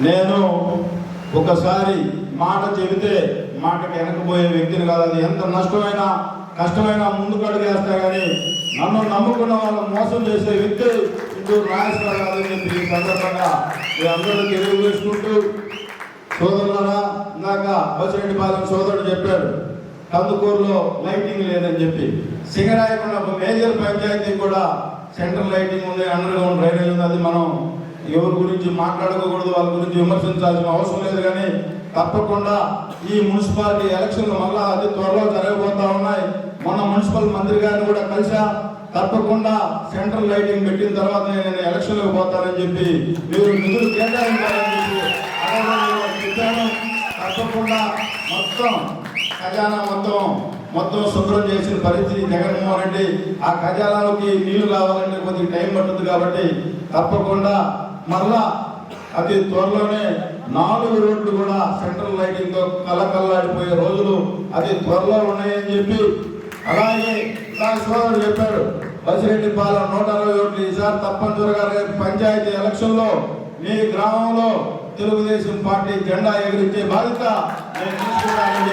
నేను ఒకసారి మాట చెబితే మాటకి వెనకపోయే వ్యక్తిని కాదు అది. ఎంత నష్టమైన కష్టమైనా ముందుకు అడుగేస్తా కానీ నన్ను నమ్ముకున్న వాళ్ళని మోసం చేసే వ్యక్తి ఇప్పుడు రాజేశ్వర గారు చెప్పి ఈ సందర్భంగా మీ అందరూ తెలియజేసుకుంటూ సోదరులరా ఇందాక బసిరెడ్డిపాలెం సోదరుడు చెప్పాడు కందుకూరులో లైటింగ్ లేదని చెప్పి. సింగరాయకుండా ఒక మేజర్ పంచాయతీ కూడా సెంట్రల్ లైటింగ్ ఉంది అండర్ గ్రౌండ్ డ్రైనేజ్ ఉంది అది మనం ఎవరి గురించి మాట్లాడుకోకూడదు వాళ్ళ గురించి విమర్శించాల్సిన అవసరం లేదు కానీ తప్పకుండా ఈ మున్సిపాలిటీ ఎలక్షన్లు మళ్ళా అతి త్వరలో జరగబోతా ఉన్నాయి. మొన్న మున్సిపల్ మంత్రి గారిని కూడా కలిసా తప్పకుండా సెంట్రల్ లైటింగ్ పెట్టిన తర్వాత నేను ఎలక్షన్లకు పోతానని చెప్పి మీరు నిధులు కేటాయించాలని చెప్పి తప్పకుండా మొత్తం ఖజానా మొత్తం మొత్తం శుభ్రం చేసిన పరిస్థితి జగన్మోహన్ రెడ్డి. ఆ ఖజానాలోకి నీళ్ళు కావాలంటే కొద్దిగా టైం పడుతుంది కాబట్టి తప్పకుండా మళ్ళా అతి త్వరలోనే నాలుగు రోడ్లు కూడా సెంట్రల్ లైటింగ్తో కలకల్లాడిపోయే రోజులు అతి త్వరలో ఉన్నాయని చెప్పి అలాగే నా సోదరుడు చెప్పాడు బసిరెడ్డి పాలెం నూట అరవై ఓట్లు ఈసారి తప్పనిసరిగా రేపు పంచాయతీ ఎలక్షన్లో మీ గ్రామంలో తెలుగుదేశం పార్టీ జెండా ఎగిరించే బాధ్యత నేను తీసుకుంటానని